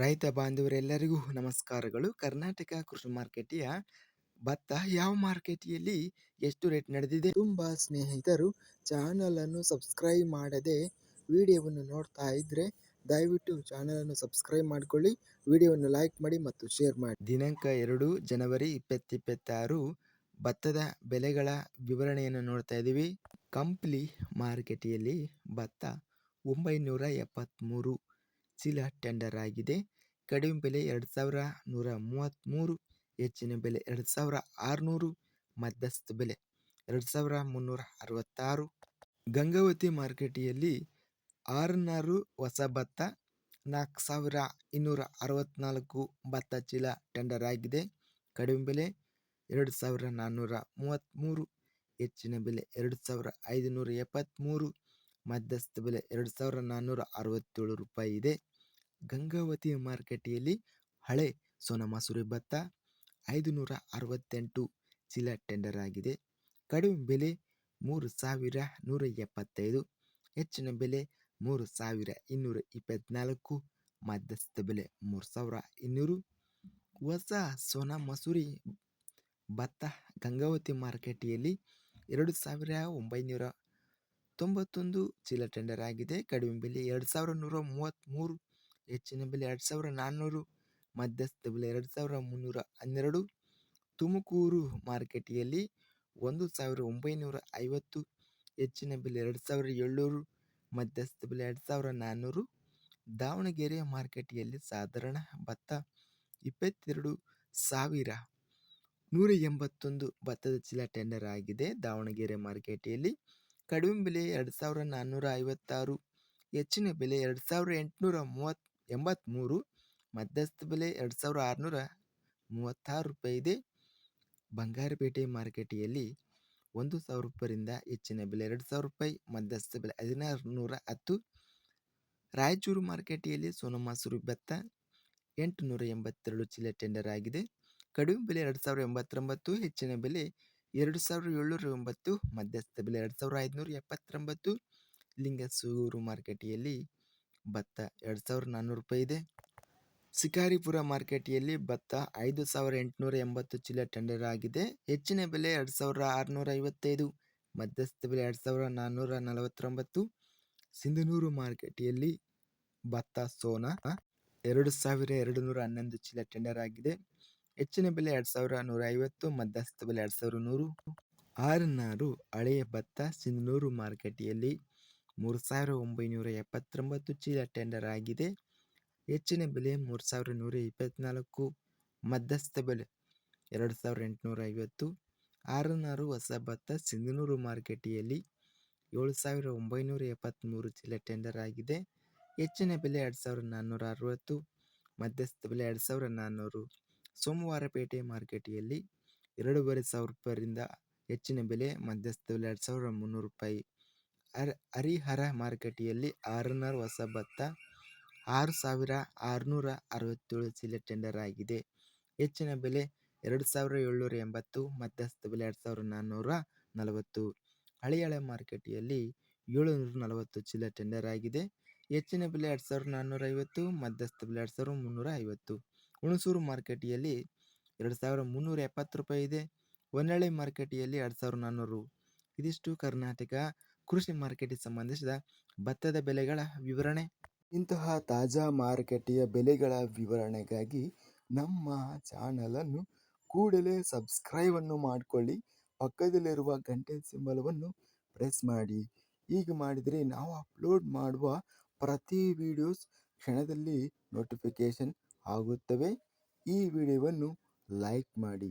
ರೈತ ಬಾಂಧವರೆಲ್ಲರಿಗೂ ನಮಸ್ಕಾರಗಳು. ಕರ್ನಾಟಕ ಕೃಷಿ ಮಾರ್ಕೆಟಿಯ ಭತ್ತ ಯಾವ ಮಾರ್ಕೆಟಿಯಲ್ಲಿ ಎಷ್ಟು ರೇಟ್ ನಡೆದಿದೆ? ತುಂಬ ಸ್ನೇಹಿತರು ಚಾನಲನ್ನು ಸಬ್ಸ್ಕ್ರೈಬ್ ಮಾಡದೆ ವಿಡಿಯೋವನ್ನು ನೋಡ್ತಾ ಇದ್ದರೆ ದಯವಿಟ್ಟು ಚಾನಲನ್ನು ಸಬ್ಸ್ಕ್ರೈಬ್ ಮಾಡಿಕೊಳ್ಳಿ. ವಿಡಿಯೋವನ್ನು ಲೈಕ್ ಮಾಡಿ ಮತ್ತು ಶೇರ್ ಮಾಡಿ. ದಿನಾಂಕ ಎರಡು ಜನವರಿ ಇಪ್ಪತ್ತಿಪ್ಪತ್ತಾರು. ಭತ್ತದ ಬೆಲೆಗಳ ವಿವರಣೆಯನ್ನು ನೋಡ್ತಾ ಇದ್ದೀವಿ. ಕಂಪ್ಲಿ ಮಾರ್ಕೆಟಿಯಲ್ಲಿ ಭತ್ತ ಒಂಬೈನೂರ ಎಪ್ಪತ್ತ್ಮೂರು ಚೀಲ ಟೆಂಡರ್ ಆಗಿದೆ. ಕಡಿಮೆ ಬೆಲೆ ಎರಡು ಸಾವಿರ ನೂರ ಮೂವತ್ತ್ಮೂರು ಹೆಚ್ಚಿನ ಬೆಲೆ ಎರಡು ಸಾವಿರ ಆರುನೂರು, ಮಧ್ಯಸ್ಥ ಬೆಲೆ ಎರಡು ಸಾವಿರ ಮುನ್ನೂರ ಅರವತ್ತಾರು. ಗಂಗಾವತಿ ಮಾರ್ಕೆಟಿಯಲ್ಲಿ ಆರುನೂರು ಹೊಸ ಭತ್ತ ನಾಲ್ಕು ಸಾವಿರ ಇನ್ನೂರ ಅರವತ್ತ್ನಾಲ್ಕು ಭತ್ತ ಚೀಲ ಟೆಂಡರ್ ಆಗಿದೆ. ಕಡಿಮೆ ಬೆಲೆ ಎರಡು ಸಾವಿರ ನಾನ್ನೂರ ಮೂವತ್ತ್ಮೂರು ಹೆಚ್ಚಿನ ಬೆಲೆ ಎರಡು ಸಾವಿರ ಐದುನೂರ ಎಪ್ಪತ್ತ್ಮೂರು ಮಧ್ಯಸ್ಥ ಬೆಲೆ ಎರಡು ಸಾವಿರ ನಾನ್ನೂರ ಅರವತ್ತೇಳು ರೂಪಾಯಿ ಇದೆ. ಗಂಗಾವತಿ ಮಾರುಕಟ್ಟೆಯಲ್ಲಿ ಹಳೆ ಸೋನಮಸೂರಿ ಭತ್ತ ಐದುನೂರ ಅರವತ್ತೆಂಟು ಚೀಲ ಟೆಂಡರ್ ಆಗಿದೆ. ಕಡಿಮೆ ಬೆಲೆ ಮೂರು ಸಾವಿರ ನೂರ ಎಪ್ಪತ್ತೈದು, ಹೆಚ್ಚಿನ ಬೆಲೆ ಮೂರು ಸಾವಿರ ಇನ್ನೂರ ಇಪ್ಪತ್ತ್ನಾಲ್ಕು ಮಧ್ಯಸ್ಥ ಬೆಲೆ ಮೂರು ಸಾವಿರ ಇನ್ನೂರು. ಹೊಸ ಸೋನ ಮಸೂರಿ ಭತ್ತ ಗಂಗಾವತಿ ಮಾರ್ಕೆಟಿಯಲ್ಲಿ ಎರಡು ಸಾವಿರ ಒಂಬೈನೂರ ತೊಂಬತ್ತೊಂದು ಚೀಲ ಟೆಂಡರ್ ಆಗಿದೆ. ಕಡಿಮೆ ಬೆಲೆ ಎರಡು ಸಾವಿರ ನೂರ ಮೂವತ್ತ್ಮೂರು ಹೆಚ್ಚಿನ ಬೆಲೆ ಎರಡು ಸಾವಿರ ನಾನ್ನೂರು ಮಧ್ಯಸ್ಥ ಬೆಲೆ ಎರಡು ಸಾವಿರ ಮುನ್ನೂರ ಹನ್ನೆರಡು, ತುಮಕೂರು ಮಾರ್ಕೆಟಿಯಲ್ಲಿ ಒಂದು ಸಾವಿರ ಒಂಬೈನೂರ ಐವತ್ತು, ಹೆಚ್ಚಿನ ಬೆಲೆ ಎರಡು ಸಾವಿರ ಏಳ್ನೂರು, ಮಧ್ಯಸ್ಥ ಬೆಲೆ ಎರಡು ಸಾವಿರ ನಾನ್ನೂರು ದಾವಣಗೆರೆ ಮಾರ್ಕೆಟಿಯಲ್ಲಿ ಸಾಧಾರಣ ಭತ್ತ ಇಪ್ಪತ್ತೆರಡು ಸಾವಿರ ನೂರ ಎಂಬತ್ತೊಂದು ಭತ್ತದ ಚೀಲ ಟೆಂಡರ್ ಆಗಿದೆ. ದಾವಣಗೆರೆ ಮಾರ್ಕೆಟಿಯಲ್ಲಿ ಕಡಿಮೆ ಬೆಲೆ ಎರಡು ಸಾವಿರ ನಾನ್ನೂರ ಐವತ್ತಾರು, ಹೆಚ್ಚಿನ ಬೆಲೆ ಎರಡು ಸಾವಿರ ಎಂಟುನೂರ ಮೂವತ್ತು ಎಂಬತ್ತ್ಮೂರು ಮಧ್ಯಸ್ಥ ಬೆಲೆ ಎರಡು ಸಾವಿರ ಆರುನೂರ ಮೂವತ್ತಾರು ರೂಪಾಯಿ ಇದೆ. ಬಂಗಾರಪೇಟೆ ಮಾರುಕಟ್ಟೆಯಲ್ಲಿ ಒಂದು ಸಾವಿರ ರೂಪಾಯಿಂದ ಹೆಚ್ಚಿನ ಬೆಲೆ ಎರಡು ಸಾವಿರ ರೂಪಾಯಿ, ಮಧ್ಯಸ್ಥ ಬೆಲೆ ಹದಿನಾರು ನೂರ ಹತ್ತು. ರಾಯಚೂರು ಮಾರುಕಟ್ಟೆಯಲ್ಲಿ ಸೋನಮಸೂರಿ ಭತ್ತ ಎಂಟುನೂರ ಎಂಬತ್ತೆರಡು ಚೀಲ ಟೆಂಡರ್ ಆಗಿದೆ. ಕಡಿಮೆ ಬೆಲೆ ಎರಡು ಸಾವಿರ ಎಂಬತ್ತೊಂಬತ್ತು, ಹೆಚ್ಚಿನ ಬೆಲೆ ಎರಡು ಸಾವಿರ ಏಳ್ನೂರ ಒಂಬತ್ತು ಮಧ್ಯಸ್ಥ ಬೆಲೆ ಎರಡು ಸಾವಿರ ಐದುನೂರ ಎಪ್ಪತ್ತೊಂಬತ್ತು. ಲಿಂಗಸೂರು ಮಾರ್ಕೆಟಿಯಲ್ಲಿ ಭತ್ತ ಎರಡು ಸಾವಿರದ ನಾನ್ನೂರು ರೂಪಾಯಿ ಇದೆ. ಶಿಕಾರಿಪುರ ಮಾರ್ಕೆಟಿಯಲ್ಲಿ ಭತ್ತ ಐದು ಸಾವಿರ ಎಂಟುನೂರ ಎಂಬತ್ತು ಚೀಲ ಟೆಂಡರ್ ಆಗಿದೆ. ಹೆಚ್ಚಿನ ಬೆಲೆ ಎರಡು ಸಾವಿರ ಆರುನೂರ ಐವತ್ತೈದು, ಮಧ್ಯಸ್ಥ ಬೆಲೆ ಎರಡು ಸಾವಿರ ನಾನ್ನೂರ ನಲವತ್ತೊಂಬತ್ತು. ಸಿಂಧನೂರು ಮಾರ್ಕೆಟಿಯಲ್ಲಿ ಭತ್ತ ಸೋನಾ ಎರಡು ಸಾವಿರ ಎರಡು ನೂರ ಹನ್ನೊಂದು ಚೀಲ ಟೆಂಡರ್ ಆಗಿದೆ. ಹೆಚ್ಚಿನ ಬೆಲೆ ಎರಡು ಸಾವಿರ ನೂರ ಐವತ್ತು, ಮಧ್ಯಸ್ಥ ಬೆಲೆ ಎರಡು ಸಾವಿರ ನೂರು. ಆರ್ನಾರು ಹಳೆಯ ಭತ್ತ ಸಿಂಧನೂರು ಮಾರ್ಕೆಟಿಯಲ್ಲಿ ಮೂರು ಸಾವಿರ ಒಂಬೈನೂರ ಎಪ್ಪತ್ತೊಂಬತ್ತು ಚೀಲ ಟೆಂಡರ್ ಆಗಿದೆ. ಹೆಚ್ಚಿನ ಬೆಲೆ ಮೂರು ಸಾವಿರ ನೂರ ಇಪ್ಪತ್ತ್ನಾಲ್ಕು ಮಧ್ಯಸ್ಥ ಬೆಲೆ ಎರಡು ಸಾವಿರ ಎಂಟುನೂರ ಐವತ್ತು ಆರುನಾರು ಹೊಸ ಭತ್ತ ಸಿಂಧನೂರು ಮಾರ್ಕೆಟಿಯಲ್ಲಿ ಏಳು ಸಾವಿರ ಒಂಬೈನೂರ ಎಪ್ಪತ್ತ್ಮೂರು ಚೀಲ ಟೆಂಡರ್ ಆಗಿದೆ. ಹೆಚ್ಚಿನ ಬೆಲೆ ಎರಡು ಸಾವಿರದ ನಾನ್ನೂರ ಅರವತ್ತು ಮಧ್ಯಸ್ಥ ಬೆಲೆ ಎರಡು ಸಾವಿರ ನಾನ್ನೂರು. ಸೋಮವಾರಪೇಟೆ ಮಾರ್ಕೆಟಿಯಲ್ಲಿ ಎರಡೂವರೆ ಸಾವಿರ ರೂಪಾಯಿಯಿಂದ ಹೆಚ್ಚಿನ ಬೆಲೆ ಮಧ್ಯಸ್ಥ ಬೆಲೆ ಎರಡು ಸಾವಿರ ಮುನ್ನೂರು ರೂಪಾಯಿ. ಹರಿಹರ ಮಾರುಕಟ್ಟೆಯಲ್ಲಿ ಆರುನೂರು ಹೊಸ ಭತ್ತ ಆರು ಸಾವಿರ ಆರುನೂರ ಅರವತ್ತೇಳು ಚೀಲ ಟೆಂಡರ್ ಆಗಿದೆ. ಹೆಚ್ಚಿನ ಬೆಲೆ ಎರಡು ಸಾವಿರ ಏಳ್ನೂರ ಎಂಬತ್ತು, ಮಧ್ಯಸ್ಥ ಬೆಲೆ ಎರಡು ಸಾವಿರ ನಾನ್ನೂರ ನಲವತ್ತು. ಹಳೆಯಳೆ ಮಾರುಕಟ್ಟೆಯಲ್ಲಿ ಏಳುನೂರ ನಲವತ್ತು ಚೀಲ ಟೆಂಡರ್ ಆಗಿದೆ. ಹೆಚ್ಚಿನ ಬೆಲೆ ಎರಡು ಸಾವಿರದ ನಾನ್ನೂರ ಐವತ್ತು ಮಧ್ಯಸ್ಥ ಬೆಲೆ ಎರಡು ಸಾವಿರದ ಮುನ್ನೂರ ಐವತ್ತು ಹುಣಸೂರು ಮಾರ್ಕೆಟಿಯಲ್ಲಿ ಎರಡು ಸಾವಿರ ಮುನ್ನೂರ ಎಪ್ಪತ್ತು ರೂಪಾಯಿ ಇದೆ. ಹೊನ್ನಾಳಿ ಮಾರುಕಟ್ಟೆಯಲ್ಲಿ ಎರಡು ಸಾವಿರದ ನಾನ್ನೂರು. ಇದಿಷ್ಟು ಕರ್ನಾಟಕ ಕೃಷಿ ಮಾರುಕಟ್ಟೆಗೆ ಸಂಬಂಧಿಸಿದ ಭತ್ತದ ಬೆಲೆಗಳ ವಿವರಣೆ. ಇಂತಹ ತಾಜಾ ಮಾರುಕಟ್ಟೆಯ ಬೆಲೆಗಳ ವಿವರಣೆಗಾಗಿ ನಮ್ಮ ಚಾನಲನ್ನು ಕೂಡಲೇ ಸಬ್ಸ್ಕ್ರೈಬನ್ನು ಮಾಡಿಕೊಳ್ಳಿ. ಪಕ್ಕದಲ್ಲಿರುವ ಗಂಟೆ ಸಿಂಬಲವನ್ನು ಪ್ರೆಸ್ ಮಾಡಿ. ಹೀಗೆ ಮಾಡಿದರೆ ನಾವು ಅಪ್ಲೋಡ್ ಮಾಡುವ ಪ್ರತಿ ವಿಡಿಯೋಸ್ ಕ್ಷಣದಲ್ಲಿ ನೋಟಿಫಿಕೇಷನ್ ಆಗುತ್ತವೆ. ಈ ವಿಡಿಯೋವನ್ನು ಲೈಕ್ ಮಾಡಿ.